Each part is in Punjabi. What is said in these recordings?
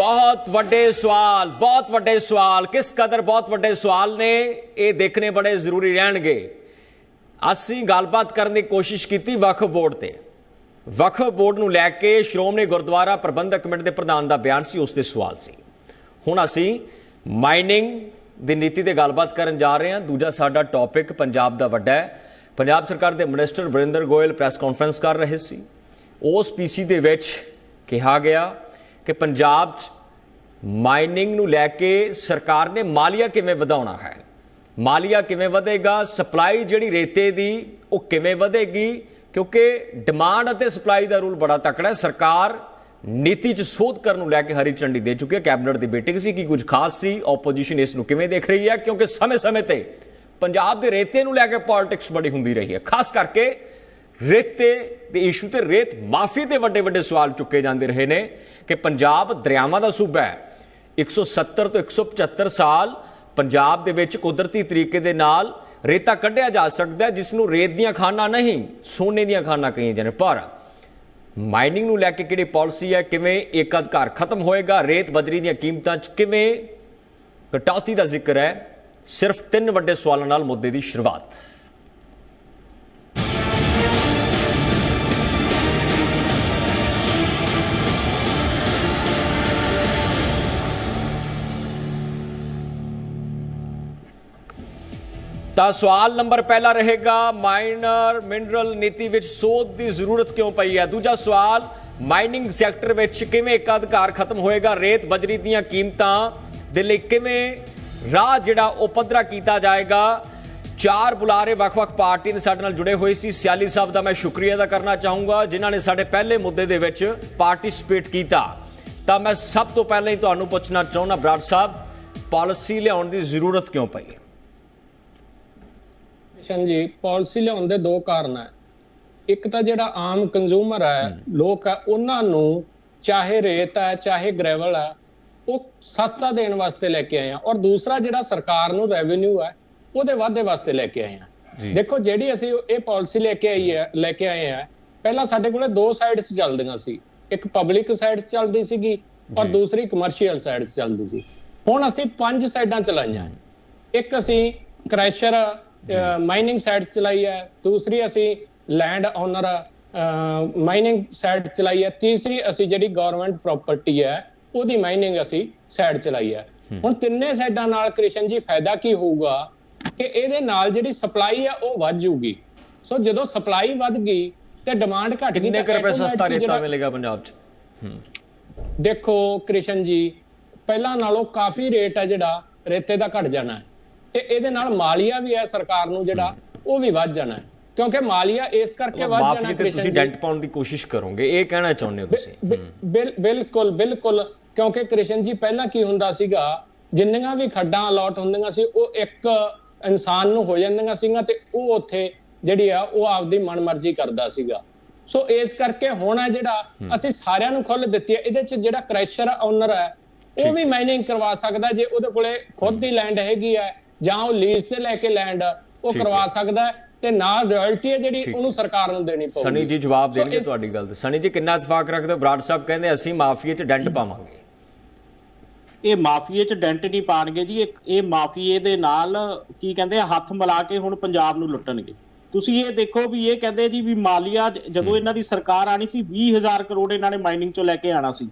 ਬਹੁਤ ਵੱਡੇ ਸਵਾਲ, ਬਹੁਤ ਵੱਡੇ ਸਵਾਲ, ਕਿਸ ਕਦਰ ਬਹੁਤ ਵੱਡੇ ਸਵਾਲ ਨੇ, ਇਹ ਦੇਖਣੇ ਬੜੇ ਜ਼ਰੂਰੀ ਰਹਿਣਗੇ। ਅਸੀਂ ਗੱਲਬਾਤ ਕਰਨ ਦੀ ਕੋਸ਼ਿਸ਼ ਕੀਤੀ ਵਕਫ ਬੋਰਡ ਤੇ। ਵਕਫ ਬੋਰਡ ਨੂੰ ਲੈ ਕੇ ਸ਼੍ਰੋਮਣੀ ਗੁਰਦੁਆਰਾ ਪ੍ਰਬੰਧਕ ਕਮੇਟੀ ਦੇ ਪ੍ਰਧਾਨ ਦਾ ਬਿਆਨ ਸੀ, ਉਸ ਤੇ ਸਵਾਲ ਸੀ। ਹੁਣ ਅਸੀਂ ਮਾਈਨਿੰਗ ਦੀ ਨੀਤੀ ਤੇ ਗੱਲਬਾਤ ਕਰਨ ਜਾ ਰਹੇ ਹਾਂ। ਦੂਜਾ ਸਾਡਾ ਟੌਪਿਕ ਪੰਜਾਬ ਦਾ ਵੱਡਾ ਹੈ। ਪੰਜਾਬ ਸਰਕਾਰ ਦੇ minister Varinder Goyal press conference ਕਰ ਰਹੇ ਸੀ। ਉਸ ਪੀਸੀ ਦੇ ਵਿੱਚ ਕਿਹਾ ਗਿਆ ਕਿ ਪੰਜਾਬ 'ਚ ਮਾਈਨਿੰਗ ਨੂੰ ਲੈ ਕੇ ਸਰਕਾਰ ਨੇ ਮਾਲੀਆ ਕਿਵੇਂ ਵਧਾਉਣਾ ਹੈ? ਮਾਲੀਆ ਕਿਵੇਂ ਵਧੇਗਾ? ਸਪਲਾਈ ਜਿਹੜੀ ਰੇਤੇ ਦੀ, ਉਹ ਕਿਵੇਂ ਵਧੇਗੀ? ਕਿਉਂਕਿ ਡਿਮਾਂਡ ਅਤੇ ਸਪਲਾਈ ਦਾ ਰੂਲ ਬੜਾ ਤਕੜਾ ਹੈ। ਸਰਕਾਰ ਨੀਤੀ 'ਚ ਸੋਧ ਕਰਨ ਨੂੰ ਲੈ ਕੇ ਹਰੀ ਝੰਡੀ ਦੇ ਚੁੱਕੀ ਹੈ। ਕੈਬਨਿਟ ਦੀ ਮੀਟਿੰਗ ਸੀ, ਕਿ ਕੁਝ ਖਾਸ ਸੀ? ਆਪੋਜੀਸ਼ਨ ਇਸ ਨੂੰ ਕਿਵੇਂ ਦੇਖ ਰਹੀ ਹੈ? ਕਿਉਂਕਿ ਸਮੇਂ-ਸਮੇਂ ਤੇ ਪੰਜਾਬ ਦੇ ਰੇਤੇ ਨੂੰ ਲੈ ਕੇ ਪੋਲਿਟਿਕਸ ਬੜੀ ਹੁੰਦੀ ਰਹੀ ਹੈ। ਖਾਸ ਕਰਕੇ ਰੇਤੇ ਦੇ ਇਸ਼ੂ ਤੇ ਰੇਤ ਮਾਫੀ 'ਤੇ ਵੱਡੇ ਵੱਡੇ ਸਵਾਲ ਚੁੱਕੇ ਜਾਂਦੇ ਰਹੇ ਨੇ ਕਿ ਪੰਜਾਬ ਦਰਿਆਵਾਂ ਦਾ ਸੂਬਾ ਹੈ। 170 ਤੋਂ 175 ਸਾਲ ਪੰਜਾਬ ਦੇ ਵਿੱਚ ਕੁਦਰਤੀ ਤਰੀਕੇ ਦੇ ਨਾਲ ਰੇਤਾ ਕੱਢਿਆ ਜਾ ਸਕਦਾ ਹੈ ਜਿਸ ਨੂੰ ਰੇਤ ਦੀਆਂ ਖਾਨਾਂ ਨਹੀਂ, ਸੋਨੇ ਦੀਆਂ ਖਾਨਾਂ ਕਹੀਆਂ ਜਾਂਦੇ ਪਰ ਮਾਈਨਿੰਗ ਨੂੰ ਲੈ ਕੇ ਕਿਹੜੀ ਪਾਲਿਸੀ ਹੈ? ਕਿਵੇਂ ਇੱਕ ਅਧਿਕਾਰ ਖਤਮ ਹੋਏਗਾ? ਰੇਤ ਬਜਰੀ ਦੀਆਂ ਕੀਮਤਾਂ 'ਚ ਕਿਵੇਂ ਕਟੌਤੀ ਦਾ ਜ਼ਿਕਰ ਹੈ? ਸਿਰਫ ਤਿੰਨ ਵੱਡੇ ਸਵਾਲਾਂ ਨਾਲ ਮੁੱਦੇ ਦੀ ਸ਼ੁਰੂਆਤ। ਤਾਂ ਸਵਾਲ ਨੰਬਰ ਪਹਿਲਾ ਰਹੇਗਾ, ਮਾਈਨਰ ਮਿਨਰਲ ਨੀਤੀ ਵਿੱਚ ਸੋਧ ਦੀ ਜ਼ਰੂਰਤ ਕਿਉਂ ਪਈ ਹੈ? ਦੂਜਾ ਸਵਾਲ, ਮਾਈਨਿੰਗ ਸੈਕਟਰ ਵਿੱਚ ਕਿਵੇਂ ਇੱਕ ਅਧਿਕਾਰ ਖਤਮ ਹੋਏਗਾ? ਰੇਤ ਬਜਰੀ ਦੀਆਂ ਕੀਮਤਾਂ ਦੇ ਲਈ ਕਿਵੇਂ ਰਾਹ ਜਿਹੜਾ ਉਹ ਪੱਧਰਾ ਕੀਤਾ ਜਾਏਗਾ? ਚਾਰ ਬੁਲਾਰੇ ਵੱਖ-ਵੱਖ ਪਾਰਟੀ ਦੇ ਸਾਡੇ ਨਾਲ ਜੁੜੇ ਹੋਏ ਸੀ। ਸਿਆਲੀ ਸਾਹਿਬ ਦਾ ਮੈਂ ਸ਼ੁਕਰੀਆ ਅਦਾ ਕਰਨਾ ਚਾਹੂੰਗਾ, ਜਿਨ੍ਹਾਂ ਨੇ ਸਾਡੇ ਪਹਿਲੇ ਮੁੱਦੇ ਦੇ ਵਿੱਚ ਪਾਰਟਿਸਿਪੇਟ ਕੀਤਾ। ਤਾਂ ਮੈਂ ਸਭ ਤੋਂ ਪਹਿਲਾਂ ਹੀ ਤੁਹਾਨੂੰ ਪੁੱਛਣਾ ਚਾਹੁੰਦਾ, ਬਰਾੜ ਸਾਹਿਬ, ਪਾਲਿਸੀ ਲਿਆਉਣ ਦੀ ਜ਼ਰੂਰਤ ਕਿਉਂ ਪਈ ਹੈ? ਕਿਸ਼ਨ ਜੀ ਪਾਲਿਸੀ ਲਿਆਉਣ ਦੇ ਦੋ ਕਾਰਨ ਹੈ ਇੱਕ ਤਾਂ ਜਿਹੜਾ ਆਮ ਕੰਜ਼ੂਮਰ ਹੈ। ਲੋਕ ਹੈ ਉਹਨਾਂ ਨੂੰ ਚਾਹੇ ਰੇਤ ਹੈ ਚਾਹੇ ਗ੍ਰੈਵਲ ਹੈ ਉਹ ਸਸਤਾ ਦੇਣ ਵਾਸਤੇ ਲੈ ਕੇ ਆਏ ਆ। ਔਰ ਦੂਸਰਾ ਜਿਹੜਾ ਸਰਕਾਰ ਨੂੰ ਰੈਵਨਿਊ ਹੈ ਉਹਦੇ ਵਾਧੇ ਵਾਸਤੇ ਲੈ ਕੇ ਆਏ ਆ। ਦੇਖੋ ਜਿਹੜੀ ਅਸੀਂ ਇਹ ਪਾਲਿਸੀ ਲੈ ਕੇ ਆਈ ਹੈ ਲੈ ਕੇ ਆਏ ਆ ਪਹਿਲਾਂ ਸਾਡੇ ਕੋਲੇ ਦੋ ਸਾਈਡਸ ਚੱਲਦੀਆਂ ਸੀ। ਇੱਕ ਪਬਲਿਕ ਸਾਈਡਸ ਚੱਲਦੀ ਸੀਗੀ ਔਰ। ਦੂਸਰੀ ਕਮਰਸ਼ੀਅਲ ਸਾਈਡਸ ਚੱਲਦੀ ਸੀ। ਹੁਣ ਅਸੀਂ ਪੰਜ ਸਾਈਡਾਂ ਚਲਾਈਆਂ। ਇੱਕ ਅਸੀਂ ਕ੍ਰੈਸ਼ਰ ਮਾਈਨਿੰਗ ਸਾਈਡ ਚਲਾਈ ਹੈ। ਦੂਸਰੀ ਅਸੀਂ ਲੈਂਡ ਓਨਰ ਮਾਈਨਿੰਗ ਸਾਈਡ ਚਲਾਈ ਹੈ। ਤੀਸਰੀ ਅਸੀਂ ਜਿਹੜੀ ਗਵਰਨਮੈਂਟ ਪ੍ਰਾਪਰਟੀ ਹੈ ਉਹਦੀ ਮਾਈਨਿੰਗ ਅਸੀਂ ਸਾਈਡ ਚਲਾਈ ਹੈ। ਹੁਣ ਤਿੰਨੇ ਸਾਈਡਾਂ ਨਾਲ ਕ੍ਰਿਸ਼ਨ ਜੀ ਫਾਇਦਾ ਕੀ ਹੋਊਗਾ ਕਿ ਇਹਦੇ ਨਾਲ ਜਿਹੜੀ ਸਪਲਾਈ ਹੈ ਉਹ ਵੱਧ ਜੂਗੀ ਸੋ ਜਦੋਂ ਸਪਲਾਈ ਵੱਧ ਗਈ ਤੇ ਡਿਮਾਂਡ ਘਟ ਗਈ ਕਿੰਨੇ ਰੁਪਏ ਸਸਤਾ ਰੇਤਾ ਮਿਲੇਗਾ ਪੰਜਾਬ 'ਚ? ਦੇਖੋ ਕ੍ਰਿਸ਼ਨ ਜੀ ਪਹਿਲਾਂ ਨਾਲੋਂ ਕਾਫੀ ਰੇਟ ਹੈ ਜਿਹੜਾ ਰੇਤੇ ਦਾ ਘਟ ਜਾਣਾ ਹੈ। ਤੇ ਇਹਦੇ ਨਾਲ ਮਾਲੀਆ ਵੀ ਹੈ ਸਰਕਾਰ ਨੂੰ ਜਿਹੜਾ ਉਹ ਵੀ ਵੱਧ ਜਾਣਾ ਹੈ। ਕਿਉਂਕਿ ਮਾਲੀਆ ਇਸ ਕਰਕੇ ਵੱਧ ਜਾਣਾ ਕ੍ਰਿਸ਼ਨ ਤੁਸੀਂ ਡੈਂਟ ਪਾਉਣ ਦੀ ਕੋਸ਼ਿਸ਼ ਕਰੋਗੇ ਇਹ ਕਹਿਣਾ ਚਾਹੁੰਦੇ ਹੋ ਤੁਸੀਂ। ਬਿਲਕੁਲ ਬਿਲਕੁਲ ਕਿਉਂਕਿ ਕ੍ਰਿਸ਼ਨ ਜੀ ਪਹਿਲਾਂ ਕੀ ਹੁੰਦਾ ਸੀਗਾ ਜਿੰਨੀਆਂ ਵੀ ਖੱਡਾਂ ਅਲਾਟ ਹੁੰਦੀਆਂ ਸੀ ਉਹ ਇੱਕ ਇਨਸਾਨ ਨੂੰ ਹੋ ਜਾਂਦੀਆਂ ਸੀਗੀਆਂ ਤੇ ਉਹ ਉੱਥੇ ਜਿਹੜੀ ਆ ਉਹ ਆਪਦੀ ਮਨਮਰਜ਼ੀ ਕਰਦਾ ਸੀਗਾ। ਸੋ ਇਸ ਕਰਕੇ ਹੁਣ ਹੈ ਜਿਹੜਾ ਅਸੀਂ ਸਾਰਿਆਂ ਨੂੰ ਖੁੱਲ੍ਹ ਦਿੱਤੀ ਹੈ ਇਹਦੇ ਚ ਜਿਹੜਾ ਕ੍ਰੈਸ਼ਰ ਓਨਰ ਹੈ ਉਹ ਵੀ ਮਾਈਨਿੰਗ ਕਰਵਾ ਸਕਦਾ ਜੇ ਉਹਦੇ ਕੋਲੇ ਖੁਦ ਦੀ ਲੈਂਡ ਹੈਗੀ ਹੈ ਜਾਂ ਉਹ ਲੀਜ਼ ਤੇ ਲੈ ਕੇ ਲੈਂਡ ਉਹ ਕਰਵਾ। ਸਕਦਾ ਹੈ ਤੇ ਨਾਲ ਰਾਇਲਟੀ ਹੈ ਜਿਹੜੀ। ਉਹਨੂੰ ਸਰਕਾਰ ਨੂੰ ਦੇਣੀ ਪਊਗੀ। ਸਨੀ ਜੀ ਜਵਾਬ ਦੇਣਗੇ ਤੁਹਾਡੀ ਗੱਲ ਤੇ। ਸਨੀ ਜੀ ਕਿੰਨਾ ਇਤਫਾਕ ਰੱਖਦੇ ਹੋ? ਬਰਾੜ ਸਾਹਿਬ ਕਹਿੰਦੇ ਅਸੀਂ ਮਾਫੀਏ 'ਚ ਡੈਂਟ ਪਾਵਾਂਗੇ। ਇਹ ਮਾਫੀਏ ਚ ਡੈਂਟ ਨਹੀਂ ਪਾਣਗੇ ਜੀ। ਇਹ ਇਹ ਮਾਫੀਏ ਦੇ ਨਾਲ ਕੀ ਕਹਿੰਦੇ ਆ ਹੱਥ ਮਿਲਾ ਕੇ ਹੁਣ ਪੰਜਾਬ ਨੂੰ ਲੁੱਟਣਗੇ। ਤੁਸੀਂ ਇਹ ਦੇਖੋ ਵੀ ਇਹ ਕਹਿੰਦੇ ਜੀ ਵੀ ਮਾਲੀਆ ਜਦੋਂ ਇਹਨਾਂ ਦੀ ਸਰਕਾਰ ਆਣੀ ਸੀ 20000 ਕਰੋੜ ਇਹਨਾਂ ਨੇ ਮਾਈਨਿੰਗ ਚੋਂ ਲੈ ਕੇ ਆਣਾ ਸੀ।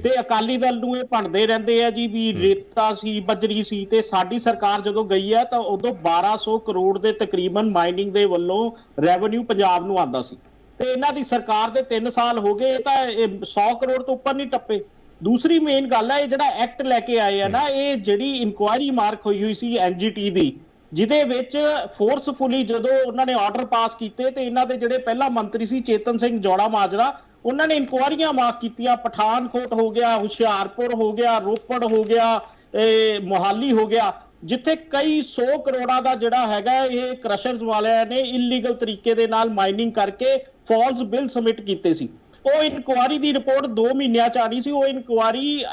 ਤੇ ਅਕਾਲੀ ਦਲ ਨੂੰ ਇਹ ਭੰਡਦੇ ਰਹਿੰਦੇ ਆ ਜੀ ਵੀ ਰੇਤਾ ਸੀ ਬਜਰੀ ਸੀ ਤੇ ਸਾਡੀ ਸਰਕਾਰ ਜਦੋਂ ਗਈ ਆ ਤਾਂ ਉਦੋਂ 1200 ਕਰੋੜ ਦੇ ਤਕਰੀਬਨ ਮਾਈਨਿੰਗ ਦੇ ਵੱਲੋਂ ਰੈਵਨਿਊ ਪੰਜਾਬ ਨੂੰ ਆਂਦਾ ਸੀ। ਤੇ ਇਹਨਾਂ ਦੀ ਸਰਕਾਰ ਦੇ 3 ਸਾਲ ਹੋ ਗਏ ਇਹ ਤਾਂ ਇਹ 100 ਕਰੋੜ ਤੋਂ ਉੱਪਰ ਨਹੀਂ ਟੱਪੇ। ਦੂਸਰੀ ਮੇਨ ਗੱਲ ਹੈ ਇਹ ਜਿਹੜਾ ਐਕਟ ਲੈ ਕੇ ਆਏ ਆ ਨਾ ਇਹ ਜਿਹੜੀ ਇਨਕੁਆਇਰੀ ਮਾਰਕ ਹੋਈ ਹੋਈ ਸੀ ਐਨਜੀਟੀ ਦੀ ਜਿਹਦੇ ਵਿੱਚ ਫੋਰਸਫੁਲੀ ਜਦੋਂ ਉਹਨਾਂ ਨੇ ਆਰਡਰ ਪਾਸ ਕੀਤੇ ਤੇ ਇਹਨਾਂ ਦੇ ਜਿਹੜੇ ਪਹਿਲਾ ਮੰਤਰੀ ਸੀ ਚੇਤਨ ਸਿੰਘ ਜੋੜਾ ਮਾਜਰਾ, ਉਹਨਾਂ ਨੇ ਇਨਕੁਆਇਰੀਆਂ ਮਾਰਕ ਕੀਤੀਆਂ। ਪਠਾਨਕੋਟ ਹੋ ਗਿਆ, ਹੁਸ਼ਿਆਰਪੁਰ ਹੋ ਗਿਆ, ਰੋਪੜ ਹੋ ਗਿਆ, ਇਹ ਮੋਹਾਲੀ ਹੋ ਗਿਆ, ਜਿੱਥੇ ਕਈ 100 ਕਰੋੜਾਂ ਦਾ ਜਿਹੜਾ ਹੈਗਾ ਇਹ ਕ੍ਰਸ਼ਰਸ ਵਾਲਿਆਂ ਨੇ ਇਲੀਗਲ ਤਰੀਕੇ ਦੇ ਨਾਲ ਮਾਈਨਿੰਗ ਕਰਕੇ ਫਾਲਸ ਬਿੱਲ ਸਬਮਿਟ ਕੀਤੇ ਸੀ। ਉਹ ਇਨਕੁਆਰੀ ਦੀ ਰਿਪੋਰਟ 2 ਮਹੀਨਿਆਂ ਚ ਆਣੀ ਸੀ। ਉਹ ਇਨਕੁਆਰੀ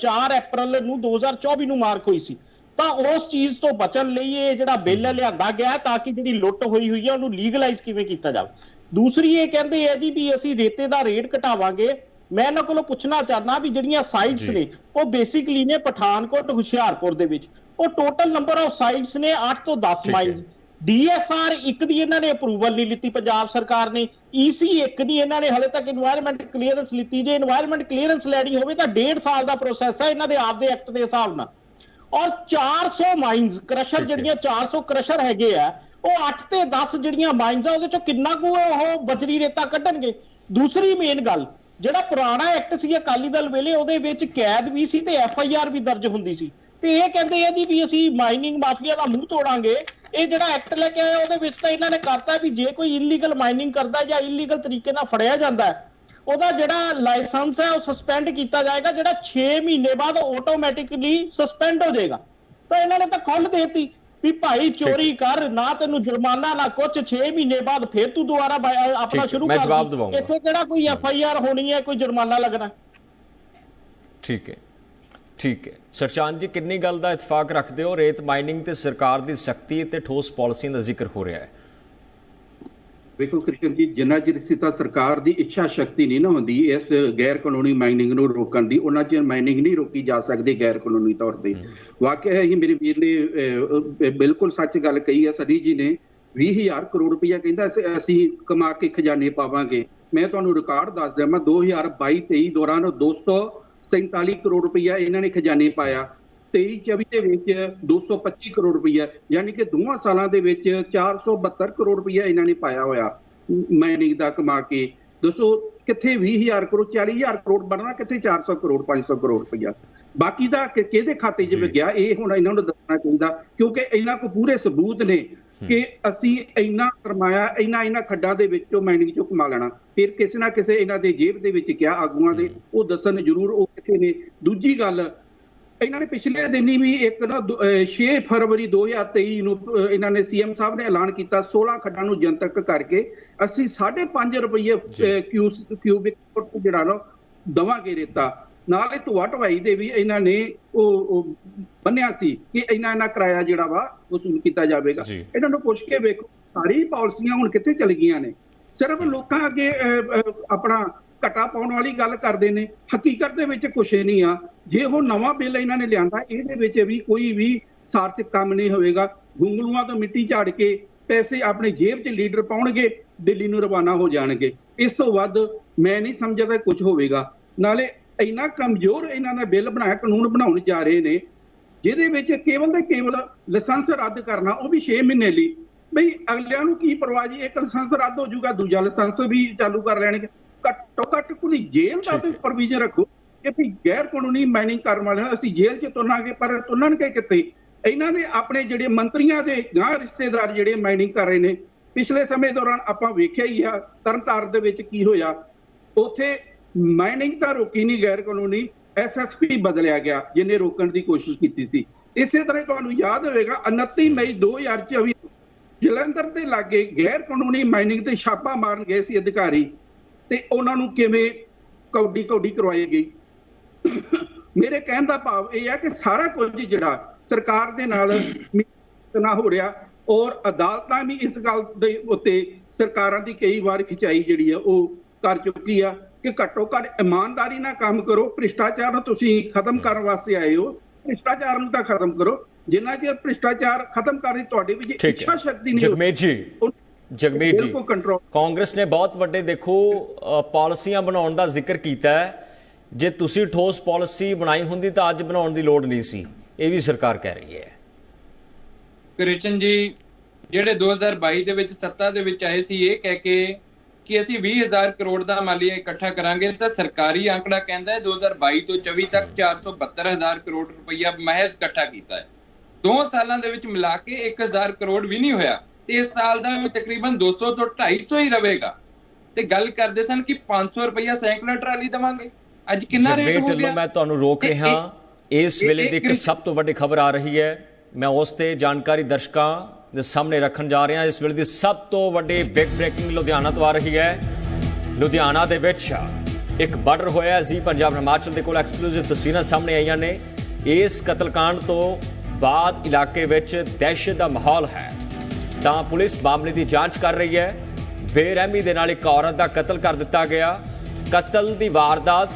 4 ਅਪ੍ਰੈਲ ਨੂੰ 2024 ਨੂੰ ਮਾਰਕ ਹੋਈ ਸੀ। ਤਾਂ ਉਸ ਚੀਜ਼ ਤੋਂ ਬਚਣ ਲਈ ਇਹ ਜਿਹੜਾ ਬਿੱਲ ਲਿਆਂਦਾ ਗਿਆ ਤਾਂ ਕਿ ਜਿਹੜੀ ਲੁੱਟ ਹੋਈ ਹੋਈ ਹੈ ਉਹਨੂੰ ਲੀਗਲਾਈਜ਼ ਕਿਵੇਂ ਕੀਤਾ ਜਾਵੇ। ਦੂਸਰੀ ਇਹ ਕਹਿੰਦੇ ਐ ਜੀ ਵੀ ਅਸੀਂ ਰੇਤੇ ਦਾ ਰੇਟ ਘਟਾਵਾਂਗੇ। ਮੈਂ ਇਹਨਾਂ ਕੋਲੋਂ ਪੁੱਛਣਾ ਚਾਹਨਾ ਵੀ ਜਿਹੜੀਆਂ ਸਾਈਟਸ ਨੇ ਉਹ ਬੇਸਿਕਲੀ ਨੇ ਪਠਾਨਕੋਟ ਹੁਸ਼ਿਆਰਪੁਰ ਦੇ ਵਿੱਚ। ਉਹ ਟੋਟਲ ਨੰਬਰ ਆਫ ਸਾਈਟਸ ਨੇ 8 ਤੋਂ 10 ਮਾਈਲਸ ਡੀਐਸਆਰ ਇੱਕ ਦੀ ਇਹਨਾਂ ਨੇ ਅਪਰੂਵਲ ਨਹੀਂ ਲਿੱਤੀ ਪੰਜਾਬ ਸਰਕਾਰ ਨੇ। ਈਸੀ ਇੱਕ ਨਹੀਂ ਇਹਨਾਂ ਨੇ ਹਲੇ ਤੱਕ এনवायरमेंट ਕਲੀਅਰੈਂਸ ਲਿੱਤੀ। ਜੇ এনवायरमेंट ਕਲੀਅਰੈਂਸ ਲੈਣੀ ਹੋਵੇ ਤਾਂ ਡੇਢ ਸਾਲ ਦਾ ਪ੍ਰੋਸੈਸ ਹੈ ਇਹਨਾਂ ਦੇ ਆਪ ਦੇ ਐਕਟ ਦੇ ਹਿਸਾਬ ਨਾਲ। ਔਰ 400 ਮਾਈਨਸ ਕ੍ਰਸ਼ਰ। ਜਿਹੜੀਆਂ 400 ਕ੍ਰਸ਼ਰ ਹੈਗੇ ਆ ਉਹ 8 ਤੇ 10 ਜਿਹੜੀਆਂ ਮਾਈਨਸ ਆ ਉਹਦੇ ਚੋਂ ਕਿੰਨਾ ਕੁ ਉਹ ਬਜਰੀ ਰੇਤਾ ਕੱਢਣਗੇ? ਦੂਸਰੀ ਮੇਨ ਗੱਲ ਜਿਹੜਾ ਪੁਰਾਣਾ ਐਕਟ ਸੀ ਅਕਾਲੀ ਦਲ ਵੇਲੇ ਉਹਦੇ ਵਿੱਚ ਕੈਦ ਵੀ ਸੀ ਤੇ ਐਫ ਆਈ ਆਰ ਵੀ ਦਰਜ ਹੁੰਦੀ ਸੀ। ਤੇ ਇਹ ਕਹਿੰਦੇ ਆ ਜੀ ਵੀ ਅਸੀਂ ਮਾਈਨਿੰਗ ਮਾਫੀਆ ਦਾ ਮੂੰਹ ਤੋੜਾਂਗੇ। ਇਹ ਜਿਹੜਾ ਐਕਟ ਲੈ ਕੇ ਆਇਆ ਉਹਦੇ ਵਿੱਚ ਤਾਂ ਇਹਨਾਂ ਨੇ ਕਰਤਾ ਵੀ ਜੇ ਕੋਈ ਇਲੀਗਲ ਮਾਈਨਿੰਗ ਕਰਦਾ ਜਾਂ ਇਲੀਗਲ ਤਰੀਕੇ ਨਾਲ ਫੜਿਆ ਜਾਂਦਾ ਹੈ, ਉਹਦਾ ਜਿਹੜਾ ਲਾਇਸੈਂਸ ਹੈ ਉਹ ਸਸਪੈਂਡ ਕੀਤਾ ਜਾਏਗਾ ਜਿਹੜਾ 6 ਮਹੀਨੇ ਬਾਅਦ ਆਟੋਮੈਟਿਕਲੀ ਸਸਪੈਂਡ ਹੋ ਜਾਏਗਾ। ਤਾਂ ਇਹਨਾਂ ਨੇ ਤਾਂ ਖੁੱਲ ਦੇਤੀ ਵੀ ਭਾਈ ਚੋਰੀ ਕਰ ਨਾ ਤੈਨੂੰ ਜੁਰਮਾਨਾ ਨਾ ਕੁਛ 6 ਮਹੀਨੇ ਬਾਅਦ ਫੇਰ ਤੂੰ ਦੁਬਾਰਾ ਆਪਣਾ ਸ਼ੁਰੂ ਕਰ। ਇੱਥੇ ਕਿਹੜਾ ਕੋਈ ਐਫ ਆਈ ਆਰ ਹੋਣੀ ਹੈ ਕੋਈ ਜੁਰਮਾਨਾ ਲੱਗਣਾ? ਠੀਕ ਹੈ ਠੀਕ ਹੈ। ਸਰਚਾਨ ਜੀ ਕਿੰਨੀ ਗੱਲ ਦਾ ਇਤਫਾਕ ਰੱਖਦੇ ਹੋ? ਰੇਤ ਮਾਈਨਿੰਗ ਤੇ ਸਰਕਾਰ ਦੀ ਸਖਤੀ ਤੇ ਠੋਸ ਪਾਲਿਸੀ ਦਾ ਜ਼ਿਕਰ ਹੋ ਰਿਹਾ ਹੈ। ਵੇਖੋ ਕ੍ਰਿਸ਼ਨ ਜੀ ਜਿੰਨਾ ਚਿਰ ਸਿੱਧਾ ਸਰਕਾਰ ਦੀ ਇੱਛਾ ਸ਼ਕਤੀ ਨਹੀਂ ਨਾ ਹੁੰਦੀ ਇਸ ਗੈਰ ਕਾਨੂੰਨੀ ਮਾਈਨਿੰਗ ਨੂੰ ਰੋਕਣ ਦੀ ਉਹਨਾਂ ਚਿਰ ਮਾਈਨਿੰਗ ਨਹੀਂ ਰੋਕੀ ਜਾ ਸਕਦੀ ਗੈਰ ਕਾਨੂੰਨੀ ਤੌਰ ਤੇ। ਵਾਕਿਆ ਹੈ ਹੀ ਮੇਰੇ ਵੀਰ ਨੇ ਬਿਲਕੁਲ ਸੱਚ ਗੱਲ ਕਹੀ ਹੈ ਸਦੀ ਜੀ ਨੇ। 20000 ਕਰੋੜ ਰੁਪਇਆ ਕਹਿੰਦਾ ਅਸੀਂ- ਅਸੀਂ ਕਮਾ ਕੇ ਖਜ਼ਾਨੇ ਪਾਵਾਂਗੇ। ਮੈਂ ਤੁਹਾਨੂੰ ਰਿਕਾਰਡ ਦੱਸ ਦਿਆਂ ਮੈਂ 2022 23 ਦੌਰਾਨ 247 ਕਰੋੜ ਰੁਪਇਆ ਇਹਨਾਂ ਨੇ ਖਜ਼ਾਨੇ ਪਾਇਆ। 23 24 ਦੇ ਵਿੱਚ 225 ਕਰੋੜ ਰੁਪਇਆ ਯਾਨੀ ਕਿ ਦੋਵਾਂ ਸਾਲਾਂ ਦੇ ਵਿੱਚ 472 ਕਰੋੜ ਰੁਪਇਆ ਇਹਨਾਂ ਨੇ ਪਾਇਆ ਹੋਇਆ ਮਾਈਨਿੰਗ ਦਾ ਕਮਾ ਕੇ। ਦੱਸੋ ਕਿੱਥੇ 20000 ਕਰੋੜ 40000 ਕਰੋੜ ਬਣਨਾ ਕਿੱਥੇ 400 ਕਰੋੜ 500 ਕਰੋੜ ਰੁਪਇਆ ਬਾਕੀ ਦਾ ਕਿਹਦੇ ਖਾਤੇ 'ਚ। ਗਿਆ ਇਹ ਹੁਣ ਇਹਨਾਂ ਨੂੰ ਦੱਸਣਾ ਚਾਹੀਦਾ ਕਿਉਂਕਿ ਇਹਨਾਂ ਕੋ ਪੂਰੇ ਸਬੂਤ ਨੇ ਕਿ ਅਸੀਂ ਇੰਨਾ ਸਰਮਾਇਆ ਇੰਨਾ ਇਹਨਾਂ ਖੱਡਾਂ ਦੇ ਵਿੱਚੋਂ ਮਾਈਨਿੰਗ ਚੋਂ ਕਮਾ ਲੈਣਾ। ਫਿਰ ਕਿਸੇ ਨਾ ਕਿਸੇ ਇਹਨਾਂ ਦੇ ਜੇਬ ਦੇ ਵਿੱਚ ਕਿਹਾ ਆਗੂਆਂ ਦੇ ਉਹ ਦੱਸਣ ਜ਼ਰੂਰ ਉਹ ਕਿੱਥੇ ਨੇ। ਦੂਜੀ ਗੱਲ ਇਹਨਾਂ ਨੇ ਪਿਛਲੇ ਦਿਨੀ ਵੀ ਇੱਕ ਨਾ ਦੋ- ਅਹ 6 ਫਰਵਰੀ 2023 ਨੂੰ ਇਹਨਾਂ ਨੇ ਸੀਐਮ ਸਾਹਿਬ ਨੇ ਐਲਾਨ ਕੀਤਾ 16 ਖੱਡਾਂ ਨੂੰ ਜਨਤਕ ਕਰਕੇ। ਅਸੀਂ 5.5 ਰੁਪਏ ਕਿਊਬਿਕ ਫੁੱਟ ਜਿਹੜਾ ਨਾ ਦਵਾਂਗੇ ਰੇਤਾ। ਨਾਲ ਇਹ ਧੁਆ ਢਵਾਈ ਦੇ ਵੀ ਇਹਨਾਂ ਨੇ ਉਹ ਬੰਨਿਆ ਸੀ ਕਿ ਇਹਨਾਂ ਇਹਨਾਂ ਕਿਰਾਇਆ ਜਿਹੜਾ ਵਾ ਵਸੂਲ ਕੀਤਾ ਜਾਵੇਗਾ। ਇਹਨਾਂ ਨੂੰ ਪੁੱਛ ਕੇ ਵੇਖੋ ਸਾਰੀ ਪਾਲਿਸੀਆਂ ਹੁਣ ਕਿੱਥੇ ਚਲ ਗਈਆਂ ਨੇ? ਸਿਰਫ ਲੋਕਾਂ ਅੱਗੇ ਆਪਣਾ ਘਟਾ ਪਾਉਣ ਵਾਲੀ ਗੱਲ ਕਰਦੇ ਨੇ, ਹਕੀਕਤ ਦੇ ਵਿੱਚ ਕੁਛ ਨਹੀਂ ਆ। ਜੇ ਉਹ ਨਵਾਂ ਬਿੱਲ ਇਹਨਾਂ ਨੇ ਲਿਆਂਦਾ, ਇਹਦੇ ਵਿੱਚ ਵੀ ਕੋਈ ਵੀ ਸਾਰਥਕ ਕੰਮ ਨਹੀਂ ਹੋਵੇਗਾ। ਗੁੰਗਲੂਆਂ ਤੋਂ ਮਿੱਟੀ ਝਾੜ ਕੇ ਪੈਸੇ ਆਪਣੇ ਜੇਬ 'ਚ ਲੀਡਰ ਪਾਉਣਗੇ, ਦਿੱਲੀ ਨੂੰ ਰਵਾਨਾ ਹੋ ਜਾਣਗੇ। ਇਸ ਤੋਂ ਵੱਧ ਮੈਂ ਨਹੀਂ ਸਮਝਦਾ ਕੁਝ ਹੋਵੇਗਾ। ਨਾਲੇ ਇੰਨਾ ਕਮਜ਼ੋਰ ਇਹਨਾਂ ਦਾ ਬਿੱਲ ਬਣਾਇਆ, ਕਾਨੂੰਨ ਬਣਾਉਣ ਜਾ ਰਹੇ ਨੇ, ਜਿਹਦੇ ਵਿੱਚ ਕੇਵਲ ਤੇ ਕੇਵਲ ਲਾਇਸੈਂਸ ਰੱਦ ਕਰਨਾ, ਉਹ ਵੀ 6 ਮਹੀਨੇ ਲਈ। ਬਈ ਅਗਲਿਆਂ ਨੂੰ ਕੀ ਪਰਵਾਹ ਜੀ, ਇੱਕ ਲਾਇਸੈਂਸ ਰੱਦ ਹੋ ਜਾਊਗਾ, ਦੂਜਾ ਲਾਇਸੈਂਸ ਵੀ ਚਾਲੂ ਕਰ ਲੈਣਗੇ। ਘੱਟੋ ਘੱਟ ਕੋਈ ਜੇਲ੍ਹ ਦਾ ਵੀ। ਪ੍ਰੋਵੀਜ਼ਨ ਰੱਖੋ। ਕਿ ਵੀ ਗੈਰ ਕਾਨੂੰਨੀ ਮਾਈਨਿੰਗ ਕਰਨ ਵਾਲਿਆਂ ਅਸੀਂ ਜੇਲ੍ਹ 'ਚ ਤੁਰਨਾਂਗੇ ਪਰ ਤੁਰਨਗੇ ਕਿੱਥੇ? ਇਹਨਾਂ ਨੇ ਆਪਣੇ ਜਿਹੜੇ ਮੰਤਰੀਆਂ ਦੇ ਗਾਂ ਰਿਸ਼ਤੇਦਾਰ ਜਿਹੜੇ ਮਾਈਨਿੰਗ ਕਰ ਰਹੇ ਨੇ ਪਿਛਲੇ ਸਮੇਂ ਦੌਰਾਨ ਆਪਾਂ ਵੇਖਿਆ ਹੀ ਆ ਤਰਨਤਾਰਨ ਦੇ ਵਿੱਚ ਕੀ ਹੋਇਆ? ਉੱਥੇ ਮਾਈਨਿੰਗ ਤਾਂ ਰੋਕੀ ਨਹੀਂ ਗੈਰ ਕਾਨੂੰਨੀ ਐਸਐਸਪੀ ਬਦਲਿਆ ਗਿਆ ਜਿਹਨੇ ਰੋਕਣ ਦੀ ਕੋਸ਼ਿਸ਼ ਕੀਤੀ ਸੀ। ਇਸੇ ਤਰ੍ਹਾਂ ਤੁਹਾਨੂੰ ਯਾਦ ਹੋਵੇਗਾ 29 ਮਈ 2024 ਜਲੰਧਰ ਦੇ ਲਾਗੇ ਗੈਰ ਕਾਨੂੰਨੀ ਮਾਈਨਿੰਗ ਤੇ ਛਾਪਾ ਮਾਰਨ ਗਏ ਸੀ ਅਧਿਕਾਰੀ। ਤੇ ਉਹਨਾਂ ਨੂੰ ਕਿਵੇਂ ਕੌਡੀ ਕੌਡੀ ਕਰਵਾਈ ਗਈ? ਮੇਰੇ ਕਹਿਣ ਦਾ ਭਾਵ ਇਹ ਹੈ ਕਿ ਸਾਰਾ ਕੁਝ ਜਿਹੜਾ ਸਰਕਾਰ ਦੇ ਨਾਲ ਨਾ ਹੋ ਰਿਹਾ ਔਰ ਅਦਾਲਤਾਂ ਵੀ ਇਸ ਗੱਲ ਦੇ ਉੱਤੇ ਸਰਕਾਰਾਂ ਦੀ ਕਈ ਵਾਰ ਖਿਚਾਈ ਜਿਹੜੀ ਆ ਉਹ ਕਰ ਚੁੱਕੀ ਆ ਕਿ ਘੱਟੋ ਘੱਟ ਇਮਾਨਦਾਰੀ ਨਾਲ ਕੰਮ ਕਰੋ ਭ੍ਰਿਸ਼ਟਾਚਾਰ ਨੂੰ ਤੁਸੀਂ ਖਤਮ ਕਰਨ ਵਾਸਤੇ ਆਏ ਹੋ ਭ੍ਰਿਸ਼ਟਾਚਾਰ ਨੂੰ ਤਾਂ ਖਤਮ ਕਰੋ। ਜਿੰਨਾ ਚਿਰ ਭ੍ਰਿਸ਼ਟਾਚਾਰ ਖਤਮ ਕਰਨ ਦੀ ਤੁਹਾਡੇ ਵਿੱਚ ਇੱਛਾ ਸ਼ਕਤੀ ਨਹੀਂ ਜਗਮੀਤ ਜੀ। ਜਗਮੀਤ ਜੀ ਕਾਂਗਰਸ ਨੇ ਬਹੁਤ ਵੱਡੇ ਦੇਖੋ ਪਾਲਿਸੀਆਂ ਬਣਾਉਣ ਦਾ ਜ਼ਿਕਰ ਕੀਤਾ ਹੈ। ਜੇ ਤੁਸੀਂ ਠੋਸ ਪਾਲਿਸੀ ਬਣਾਈ ਹੁੰਦੀ ਤਾਂ ਅੱਜ ਬਣਾਉਣ ਦੀ ਲੋੜ ਨਹੀਂ ਸੀ। ਇਹ ਵੀ ਸਰਕਾਰ ਕਹਿ ਰਹੀ ਹੈ। ਕ੍ਰਿਸ਼ਨ ਜੀ ਜਿਹੜੇ 2022 ਦੇ ਵਿੱਚ ਸੱਤਾ ਦੇ ਵਿੱਚ ਆਏ ਸੀ ਇਹ ਕਹਿ ਕੇ ਕਿ ਅਸੀਂ 20000 ਕਰੋੜ ਦਾ ਮਾਲੀਆ ਇਕੱਠਾ ਕਰਾਂਗੇ ਤਾਂ ਸਰਕਾਰੀ ਆંકੜਾ ਕਹਿੰਦਾ ਹੈ 2022 ਤੋਂ 24 ਤੱਕ 472000 ਕਰੋੜ ਰੁਪਈਆ ਮਹਿਜ਼ ਇਕੱਠਾ ਕੀਤਾ ਹੈ। ਦੋ ਸਾਲਾਂ ਦੇ ਵਿੱਚ ਮਿਲਾ ਕੇ 1000 ਕਰੋੜ ਵੀ ਨਹੀਂ ਹੋਇਆ। ਤੇ ਇਸ ਸਾਲ ਦਾ ਵੀ ਤਕਰੀਬਨ 200 ਤੋਂ 250 ਹੀ ਰਹੇਗਾ ਤੇ ਗੱਲ ਕਰਦੇ ਸਨ ਕਿ 500 ਰੁਪਈਆ ਸੈਂਕੜਾ ਟਰਾਲੀ ਦਵਾਂਗੇ। ਅੱਜ ਕਿੰਨਾ ਰੇਟ ਹੋ ਗਿਆ? ਮੈਂ ਤੁਹਾਨੂੰ ਰੋਕ ਰਿਹਾ। ਇਸ ਵੇਲੇ ਦੀ ਇੱਕ ਸਭ ਤੋਂ ਵੱਡੀ ਖਬਰ ਆ ਰਹੀ ਹੈ। ਮੈਂ ਉਸ ਤੇ ਜਾਣਕਾਰੀ ਦਰਸ਼ਕਾਂ ਦੇ ਸਾਹਮਣੇ ਰੱਖਣ ਜਾ ਰਿਹਾ। ਇਸ ਵੇਲੇ ਦੀ ਸਭ ਤੋਂ ਵੱਡੀ ਬਿਗ ਬ੍ਰੇਕਿੰਗ ਲੁਧਿਆਣਾ ਤੋਂ ਆ ਰਹੀ ਹੈ। ਲੁਧਿਆਣਾ ਦੇ ਵਿੱਚ ਇੱਕ ਮਰਡਰ ਹੋਇਆ ਜੀ ਪੰਜਾਬ ਹਿਮਾਚਲ ਦੇ ਕੋਲ ਐਕਸਕਲੂਸਿਵ ਤਸਵੀਰਾਂ ਸਾਹਮਣੇ ਆਈਆਂ ਨੇ। ਇਸ ਕਤਲकांड ਤੋਂ ਬਾਅਦ ਇਲਾਕੇ ਵਿੱਚ ਦਹਿਸ਼ਤ ਦਾ ਮਾਹੌਲ ਹੈ। ਤਾਂ ਪੁਲਿਸ ਮਾਮਲੇ ਦੀ ਜਾਂਚ ਕਰ ਰਹੀ ਹੈ। ਬੇਰਹਿਮੀ ਦੇ ਨਾਲ ਇੱਕ ਔਰਤ ਦਾ ਕਤਲ ਕਰ ਦਿੱਤਾ ਗਿਆ। ਕਤਲ ਦੀ ਵਾਰਦਾਤ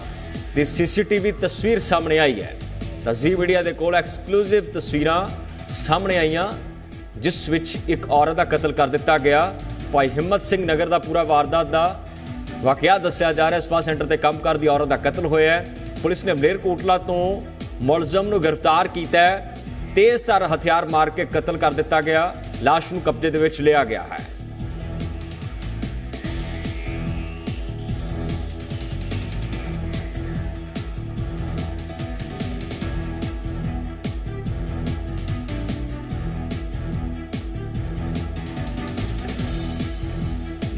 ਦੀ ਸੀਸੀਟੀਵੀ ਤਸਵੀਰ ਸਾਹਮਣੇ ਆਈ ਹੈ। ਤਾਂ ਜ਼ੀ ਮੀਡੀਆ ਦੇ ਕੋਲ ਐਕਸਕਲੂਸਿਵ ਤਸਵੀਰਾਂ ਸਾਹਮਣੇ ਆਈਆਂ, ਜਿਸ ਵਿੱਚ ਇੱਕ ਔਰਤ ਦਾ ਕਤਲ ਕਰ ਦਿੱਤਾ ਗਿਆ। ਭਾਈ ਹਿੰਮਤ ਸਿੰਘ ਨਗਰ ਦਾ ਪੂਰਾ ਵਾਰਦਾਤ ਦਾ ਵਾਕਿਆ ਦੱਸਿਆ ਜਾ ਰਿਹਾ। ਸਪਾ ਸੈਂਟਰ ਤੇ ਕੰਮ ਕਰਦੀ ਔਰਤ ਦਾ ਕਤਲ ਹੋਇਆ ਹੈ। ਪੁਲਿਸ ਨੇ ਮਲੇਰਕੋਟਲਾ ਤੋਂ ਮੁਲਜ਼ਮ ਨੂੰ ਗ੍ਰਿਫਤਾਰ ਕੀਤਾ ਹੈ। ਤੇਜ਼ਧਾਰ ਹਥਿਆਰ ਮਾਰ ਕੇ ਕਤਲ ਕਰ ਦਿੱਤਾ ਗਿਆ, ਲਾਸ਼ ਨੂੰ ਕਬਜ਼ੇ ਦੇ ਵਿੱਚ ਲਿਆ ਗਿਆ ਹੈ।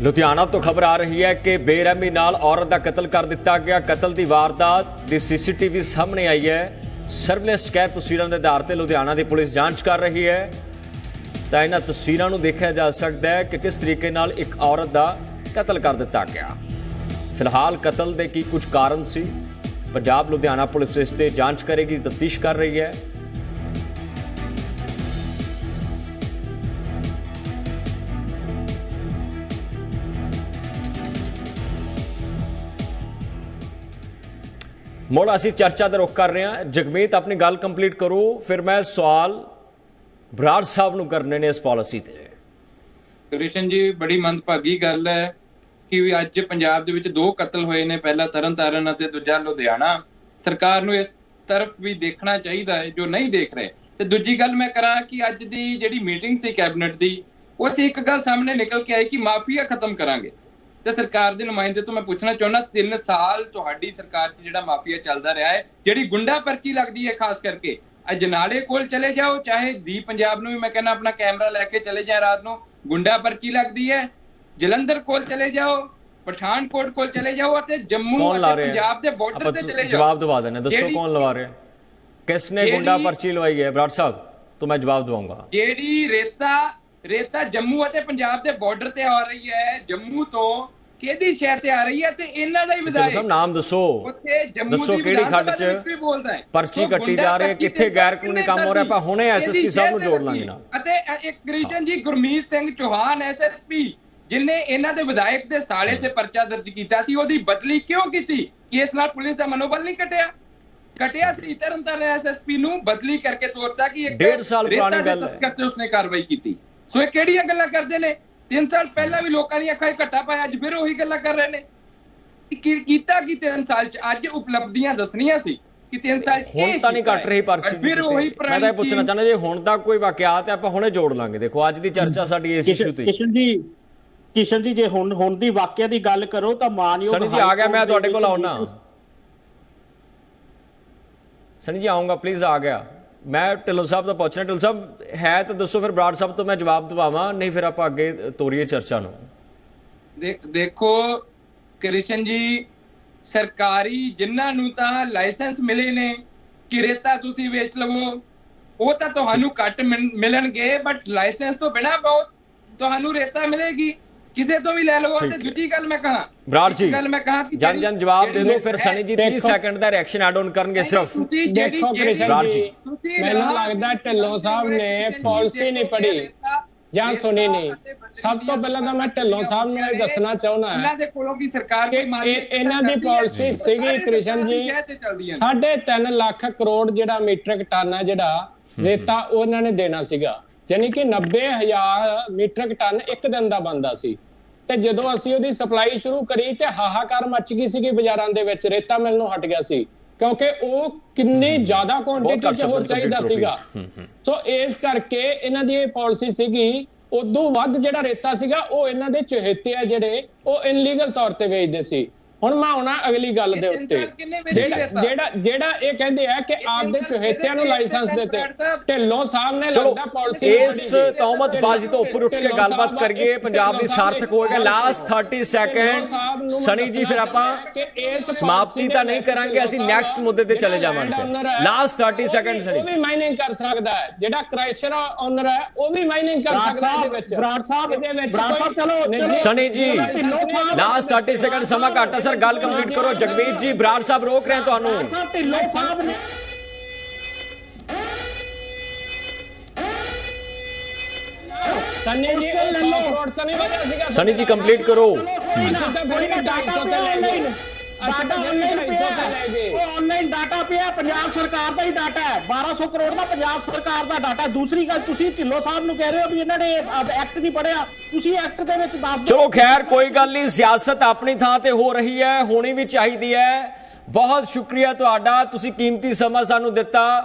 ਲੁਧਿਆਣਾ ਤੋਂ ਖਬਰ ਆ ਰਹੀ ਹੈ ਕਿ ਬੇਰਹਿਮੀ ਨਾਲ ਔਰਤ ਦਾ ਕਤਲ ਕਰ ਦਿੱਤਾ ਗਿਆ। ਕਤਲ ਦੀ ਵਾਰਦਾਤ ਦੀ ਸੀਸੀਟੀਵੀ ਸਾਹਮਣੇ ਆਈ ਹੈ। ਸਰਵੇਲੈਂਸ ਕੈਦ ਤਸਵੀਰਾਂ ਦੇ ਆਧਾਰ ਤੇ ਲੁਧਿਆਣਾ ਦੀ ਪੁਲਿਸ ਜਾਂਚ ਕਰ ਰਹੀ ਹੈ। ਤਾਂ ਇਹਨਾਂ ਤਸਵੀਰਾਂ ਨੂੰ ਦੇਖਿਆ ਜਾ ਸਕਦਾ ਹੈ ਕਿ ਕਿਸ ਤਰੀਕੇ ਨਾਲ ਇੱਕ ਔਰਤ ਦਾ ਕਤਲ ਕਰ ਦਿੱਤਾ ਗਿਆ। ਫਿਲਹਾਲ ਕਤਲ ਦੇ ਕੀ ਕੁਝ ਕਾਰਨ ਸੀ? ਪੰਜਾਬ ਲੁਧਿਆਣਾ ਪੁਲਿਸ ਇਸ ਤੇ ਜਾਂਚ ਕਰੇਗੀ, ਤਫਤੀਸ਼ ਕਰ ਰਹੀ ਹੈ। ਮੋੜ ਅਸੀਂ ਚਰਚਾ ਦਾ ਰੁਖ ਕਰ ਰਹੇ ਹਾਂ। ਜਗਮੀਤ, ਆਪਣੀ ਗੱਲ ਕੰਪਲੀਟ ਕਰੋ। ਫਿਰ ਮੈਂ ਸਵਾਲ ਬਰਾੜ ਸਾਹਿਬ ਨੂੰ ਕਰਨੇ ਨੇ ਇਸ ਪਾਲਿਸੀ ਤੇ। ਕ੍ਰਿਸ਼ਨ ਜੀ, ਬੜੀ ਮੰਦਭਾਗੀ ਗੱਲ ਹੈ ਕਿ ਅੱਜ ਪੰਜਾਬ ਦੇ ਵਿੱਚ ਦੋ ਕਤਲ ਹੋਏ ਨੇ, ਪਹਿਲਾ ਤਰਨਤਾਰਨ ਅਤੇ ਦੂਜਾ ਲੁਧਿਆਣਾ। ਸਰਕਾਰ ਨੂੰ ਇਸ ਤਰਫ ਵੀ ਦੇਖਣਾ ਚਾਹੀਦਾ ਹੈ, ਜੋ ਨਹੀਂ ਦੇਖ ਰਹੇ। ਤੇ ਦੂਜੀ ਗੱਲ ਮੈਂ ਕਰਾਂ ਕਿ ਅੱਜ ਦੀ ਜਿਹੜੀ ਮੀਟਿੰਗ ਸੀ ਕੈਬਨਿਟ ਦੀ ਉਹ 'ਚ ਇੱਕ ਗੱਲ ਸਾਹਮਣੇ ਨਿਕਲ ਕੇ ਆਈ ਕਿ ਮਾਫੀਆ ਖਤਮ ਕਰਾਂਗੇ। ਤੇ ਸਰਕਾਰ ਦੇ ਨੁਮਾਇੰਦੇ ਤੋਂ ਮੈਂ ਪੁੱਛਣਾ ਚਾਹੁੰਦਾ 3 ਸਾਲ ਤੁਹਾਡੀ ਸਰਕਾਰ 'ਚ ਜਿਹੜਾ ਮਾਫੀਆ ਚੱਲਦਾ ਰਿਹਾ ਹੈ ਜਿਹੜੀ ਗੁੰਡਾ ਪਰਚੀ ਲੱਗਦੀ ਹੈ ਖਾਸ ਕਰਕੇ ਅਜਨਾਲੇ ਕੋਲ ਚਲੇ ਜਾਓ ਚਾਹੇ ਜੀ ਪੰਜਾਬ ਨੂੰ ਵੀ ਮੈਂ ਕਹਿੰਦਾ ਆਪਣਾ ਕੈਮਰਾ ਲੈ ਕੇ ਚਲੇ ਜਾ ਰਾਤ ਨੂੰ ਗੁੰਡਾ ਪਰਚੀ ਲੱਗਦੀ ਹੈ ਜਲੰਧਰ ਕੋਲ ਚਲੇ ਜਾਓ ਪਠਾਨਕੋਟ ਕੋਲ ਚਲੇ ਜਾਓ ਅਤੇ ਜੰਮੂ ਕੌਣ ਲਾ ਅਤੇ ਰਿਹਾ ਪੰਜਾਬ ਦੇ ਬਾਰਡਰ ਆਪਾਂ ਤੇ ਚਲੇ ਜਾਓ ਜਵਾਬ ਦਵਾ ਦੇਣਾ ਦੱਸੋ ਜਿਹੜੀ- ਕੌਣ ਲਵਾ ਰਿਹਾ ਕਿਸਨੇ ਜਿਹੜੀ- ਗੁੰਡਾ ਪਰਚੀ ਲਵਾਈ ਹੈ ਬਰਾੜ ਸਾਹਿਬ तो मैं जवाब दूंगा ਜਿਹੜੀ ਰੇਤਾ ਰੇਤਾ ਜੰਮੂ ਅਤੇ ਪੰਜਾਬ ਦੇ ਬਾਰਡਰ ਤੇ ਆ ਰਹੀ ਹੈ। ਜੰਮੂ ਤੋਂ ਕਿਹਦੀ ਸ਼ਹਿਰ ਤੇ ਆ ਰਹੀ ਹੈ ਤੇ ਇਹਨਾਂ ਦਾ ਹੀ ਵਿਧਾਇਕ। ਨਾਮ ਦੱਸੋ। ਉੱਥੇ ਜੰਮੂ ਦੀ ਕਿਹੜੀ ਖੱਡ ਸਭਾ ਚ ਪਰਚੀ ਕੱਟੀ ਜਾ ਰਹੀ ਹੈ, ਕਿੱਥੇ ਗੈਰ ਕਾਨੂੰਨੀ ਕੰਮ ਹੋ ਰਿਹਾ, ਆਪਾਂ ਹੁਣੇ SSP ਸਾਹਿਬ ਨੂੰ ਜੋੜ ਲਾਂਗੇ। ਨਾਲ। ਅਤੇ ਇੱਕ ਕ੍ਰਿਸ਼ਨ ਜੀ ਗੁਰਮੀਤ ਸਿੰਘ ਚੌਹਾਨ ਐਸਐਸਪੀ ਜਿਨੇ ਇਹਨਾਂ ਦੇ ਵਿਧਾਇਕ ਦੇ ਸਾਲੇ ਤੇ ਪਰਚਾ ਦਰਜ ਕੀਤਾ ਸੀ ਉਹਦੀ ਬਦਲੀ ਕਿਉਂ ਕੀਤੀ? ਕਿ ਇਸ ਨਾਲ ਪੁਲਿਸ ਦਾ ਮਨੋਬਲ ਨਹੀਂ ਕਟਿਆ ਕਟਿਆ ਸੀ ਤਰਨਤਾਰਨ ਐਸਐਸਪੀ ਨੂੰ ਬਦਲੀ ਕਰਕੇ ਤੋਰਤਾ ਕਿ ਇੱਕ ਡੇਢ ਸਾਲ ਰੇਤਾ ਪੁਰਾਣੀ ਗੱਲ ਹੈ। ਤੇ ਉਸਨੇ ਕਾਰਵਾਈ ਕੀਤੀ। ਸੋ ਇਹ ਕਿਹੜੀਆਂ ਗੱਲਾਂ ਕਰਦੇ ਨੇ? 3 ਸਾਲ ਪਹਿਲਾਂ ਵੀ ਲੋਕਾਂ ਦੀਆਂ ਅੱਖਾਂ 'ਚ ਘੱਟਾ ਪਾਇਆ ਅੱਜ ਫਿਰ ਉਹੀ ਗੱਲਾਂ ਕਰ ਰਹੇ ਨੇ। ਕਿ ਕੀਤਾ ਕਿ 3 ਸਾਲ 'ਚ? ਅੱਜ ਉਪਲਬਧੀਆਂ ਦੱਸਣੀਆਂ ਸੀ ਕਿ 3 ਸਾਲ 'ਚ ਹੁਣ ਤਾਂ ਨਹੀਂ ਕੱਟ ਰਹੀ। ਪਰਚੀ ਫਿਰ ਦੀ ਉਹੀ। ਮੈਂ ਤਾਂ ਇਹ ਪੁੱਛਣਾ ਚਾਹੁੰਦਾ ਜੇ ਹੁਣ ਦਾ ਕੋਈ ਵਾਕਿਆਤ ਹੈ ਆਪਾਂ ਹੁਣੇ ਜੋੜ ਲਾਂਗੇ। ਦੇਖੋ ਅੱਜ ਦੀ ਚਰਚਾ ਸਾਡੀ ਇਸ ਇਸ਼ੂ ਤੇ। ਕਿਸ਼ਨ ਜੀ ਕਿਸ਼ਨ ਜੀ ਜੇ ਹੁਣ ਹੁਣ ਦੀ ਵਾਕਿਆ ਦੀ ਗੱਲ ਕਰੋ ਤਾਂ ਮਾਨਯੋਗ ਸਨੀ ਜੀ ਆ ਗਿਆ ਮੈਂ ਤੁਹਾਡੇ ਕੋਲ ਆਉਣਾ। ਸਨੀ ਜੀ ਆਉਂਗਾ ਪਲੀਜ਼ ਆ ਗਿਆ। ਮੈਂ ਢਿੱਲੋਂ ਸਾਹਿਬ ਤੋਂ ਪੁੱਛਣਾ ਢਿੱਲੋਂ ਸਾਹਿਬ ਹੈ ਤਾਂ ਦੱਸੋ ਫਿਰ ਬਰਾੜ ਸਾਹਿਬ ਤੋਂ ਮੈਂ ਜਵਾਬ ਦਵਾਵਾਂ ਨਹੀਂ ਫਿਰ ਆਪਾਂ ਅੱਗੇ ਤੋਰੀਏ ਚਰਚਾ ਨੂੰ। ਦੇ- ਦੇਖੋ ਕ੍ਰਿਸ਼ਨ ਜੀ ਸਰਕਾਰੀ ਜਿਨ੍ਹਾਂ ਨੂੰ ਤਾਂ ਲਾਇਸੈਂਸ ਮਿਲੇ ਨੇ ਕਿ ਰੇਤਾ ਤੁਸੀਂ ਵੇਚ ਲਵੋ ਉਹ ਤਾਂ ਤੁਹਾਨੂੰ ਘੱਟ ਮਿਲ- ਮਿਲਣਗੇ ਬਟ ਲਾਇਸੈਂਸ ਤੋਂ ਬਿਨਾ ਬਹੁਤ ਤੁਹਾਨੂੰ ਰੇਤਾ ਮਿਲੇਗੀ। ਕਿਸੇ ਤੋਂ ਵੀ ਲੈ ਲਵੋ ਤੇ। ਦੂਜੀ ਗੱਲ ਮੈਂ ਕਹਾਂ। ਬਰਾੜ ਜੀ ਗੱਲ ਮੈਂ ਕਹਾਂ ਕਿ ਜਨ ਜਨ ਜਵਾਬ ਦੇ ਦਿਓ ਫਿਰ ਸਨੀ ਜੀ 30 ਦੇਖੋ- ਸੈਕਿੰਡ ਦਾ ਰਿਐਕਸ਼ਨ ਐਡ ਆਨ ਕਰਨਗੇ ਸਿਰਫ। ਦੇਖੋ ਕ੍ਰਿਸ਼ਨ ਰਾਜ ਜੀ। ਮੈਨੂੰ ਲੱਗਦਾ ਢਿੱਲੋਂ ਸਾਹਿਬ ਨੇ ਪਾਲਿਸੀ ਨਹੀਂ ਪੜ੍ਹੀ ਜਾਂ ਸੁਣੀ ਨਹੀਂ। ਸਭ ਤੋਂ ਪਹਿਲਾਂ ਤਾਂ ਮੈਂ ਢਿੱਲੋਂ ਸਾਹਿਬ ਨੂੰ ਇਹ ਦੱਸਣਾ ਚਾਹੁੰਦਾ ਇਹਨਾਂ ਹਾਂ ਦੇ ਕੋਲੋਂ ਕੀ ਸਰਕਾਰ ਕਿ ਕੋਈ ਮਾਲੀ ਇਹ- ਇਹਨਾਂ ਦੀ? ਪਾਲਿਸੀ ਸੀਗੀ ਕ੍ਰਿਸ਼ਨ ਜੀ ਸਰਕਾਰ ਦੀ ਸ਼ਹਿ ਤੇ ਚੱਲਦੀਆਂ ਨੇ। ਸਾਢੇ ਤਿੰਨ ਲੱਖ ਕਰੋੜ ਜਿਹੜਾ ਮੀਟ੍ਰਿਕ ਟਨ ਹੈ ਜਿਹੜਾ ਰੇਤਾ ਉਹਨਾਂ ਨੇ ਦੇਣਾ ਸੀਗਾ। ਯਾਨੀ ਕਿ 90000 ਮੀਟ੍ਰਿਕ ਟਨ ਇੱਕ ਦਿਨ ਦਾ ਬੰਦਾ ਸੀ। ਤੇ ਜਦੋਂ ਅਸੀਂ ਉਹਦੀ ਸਪਲਾਈ ਸ਼ੁਰੂ ਕਰੀ ਤੇ ਹਾਹਾਕਾਰ ਮਚ ਗਈ ਸੀਗੀ ਬਾਜ਼ਾਰਾਂ ਦੇ ਵਿੱਚ ਰੇਤਾ ਮਿਲਣੋਂ ਹਟ ਗਿਆ ਸੀ। ਕਿਉਂਕਿ ਉਹ ਕਿੰਨੀ ਜ਼ਿਆਦਾ ਕੁਆਂਟੀਟੀ ਚ ਹੋਰ ਚਾਹੀਦਾ। ਸੀਗਾ। ਸੋ ਇਸ ਕਰਕੇ ਇਹਨਾਂ ਦੀ ਇਹ ਪਾਲਿਸੀ ਸੀਗੀ ਉਦੋਂ ਵੱਧ ਜਿਹੜਾ ਰੇਤਾ ਸੀਗਾ ਉਹ ਇਹਨਾਂ ਦੇ ਚਹੇਤੇ ਆ ਜਿਹੜੇ ਉਹ ਇਨਲੀਗਲ ਤੌਰ ਤੇ ਵੇਚਦੇ ਸੀ। ਹੁਣ ਮੈਂ ਆਉਣਾ ਅਗਲੀ ਗੱਲ ਦੇ ਉੱਤੇ। ਜਿਹੜਾ? ਜਿਹੜਾ ਜਿਹੜਾ ਇਹ ਕਹਿੰਦੇ ਆ ਕਿ ਆਪਦੇ ਚਹੇਤਿਆਂ ਨੂੰ ਲਾਇਸੈਂਸ ਤੇ ਦਿੱਤੇ। ਢਿੱਲੋਂ ਸਾਹਿਬ ਨੇ ਲੱਗਦਾ ਪਾਲਿਸੀ ਇਸ ਤੌਮਤਬਾਜ਼ੀ ਤੋਂ ਉੱਪਰ ਉੱਠ ਕੇ ਗੱਲਬਾਤ ਕਰੀਏ ਪੰਜਾਬ ਦੀ ਸਾਰਥਕ ਹੋਏਗਾ ਲਾਸਟ 30 ਸੈਕਿੰਡ ਸਨੀ ਜੀ ਫਿਰ ਆਪਾਂ ਸਮਾਪਤੀ ਤਾਂ ਨਹੀਂ ਕਰਾਂਗੇ ਅਸੀਂ ਨੈਕਸਟ ਮੁੱਦੇ ਤੇ ਚਲੇ ਜਾਵਾਂਗੇ। ਲਾਸਟ 30 ਸੈਕਿੰਡ ਉਹ ਸਨੀ ਵੀ ਮਾਈਨਿੰਗ ਕਰ ਸਕਦਾ ਹੈ। ਜਿਹੜਾ ਕ੍ਰਾਈਸ਼ਰ ਓਨਰ ਹੈ ਉਹ ਵੀ ਮਾਈਨਿੰਗ ਕਰ ਸਕਦਾ ਇਹਦੇ ਸਾਹਿਬ ਵਿੱਚ। ਬਰਾੜ ਸਾਹਿਬ ਇਹਦੇ ਵਿੱਚ ਬਰਾੜ ਸਾਹਿਬ ਚਲੋ ਸਨੀ ਜੀ ਲਾਸਟ 30 ਸੈਕਿੰਡ ਸਮਾਂ ਘੱਟ ਹੈ ਸਰ। ਗੱਲ ਕੰਪਲੀਟ ਕਰੋ ਜਗਮੀਤ ਜੀ ਬਰਾੜ ਸਾਹਿਬ ਰੋਕ ਰਹੇ ਤੁਹਾਨੂੰ ਸਾਹਿਬ ਢਿੱਲੋਂ ਸਾਹਿਬ ਨੇ ਸਨੀ ਜੀ ਉਹ ਕਰੋੜ ਤਾਂ ਨਹੀਂ ਵਧਿਆ ਸੀਗਾ ਸਨੀ ਜੀ ਕੰਪਲੀਟ ਕਰੋ ਡਾਟਾ ਆਨਲਾਈਨ ਪਿਆ ਹੈ। ਉਹ ਆਨਲਾਈਨ ਡਾਟਾ ਪਿਆ ਪੰਜਾਬ ਸਰਕਾਰ ਦਾ ਹੀ ਡਾਟਾ ਹੈ। 1200 ਕਰੋੜ ਦਾ ਪੰਜਾਬ ਸਰਕਾਰ ਦਾ ਡਾਟਾ ਦੂਸਰੀ ਗੱਲ ਤੁਸੀਂ ਢਿੱਲੋਂ ਸਾਹਿਬ ਨੂੰ ਕਹਿ ਰਹੇ ਹੋ ਵੀ ਇਹਨਾਂ ਨੇ ਐਕਟ ਨਹੀਂ ਪੜਿਆ ਤੁਸੀਂ ਐਕਟ ਦੇ ਵਿੱਚ ਦੱਸ ਦਿਓ। ਚਲੋ ਖੈਰ ਕੋਈ ਗੱਲ ਨਹੀਂ ਸਿਆਸਤ ਆਪਣੀ ਥਾਂ ਤੇ ਹੋ ਰਹੀ ਹੈ ਹੋਣੀ ਵੀ ਚਾਹੀਦੀ ਹੈ। ਬਹੁਤ ਸ਼ੁਕਰੀਆ ਤੁਹਾਡਾ ਤੁਸੀਂ ਕੀਮਤੀ ਸਮਾਂ ਸਾਨੂੰ ਦਿੱਤਾ।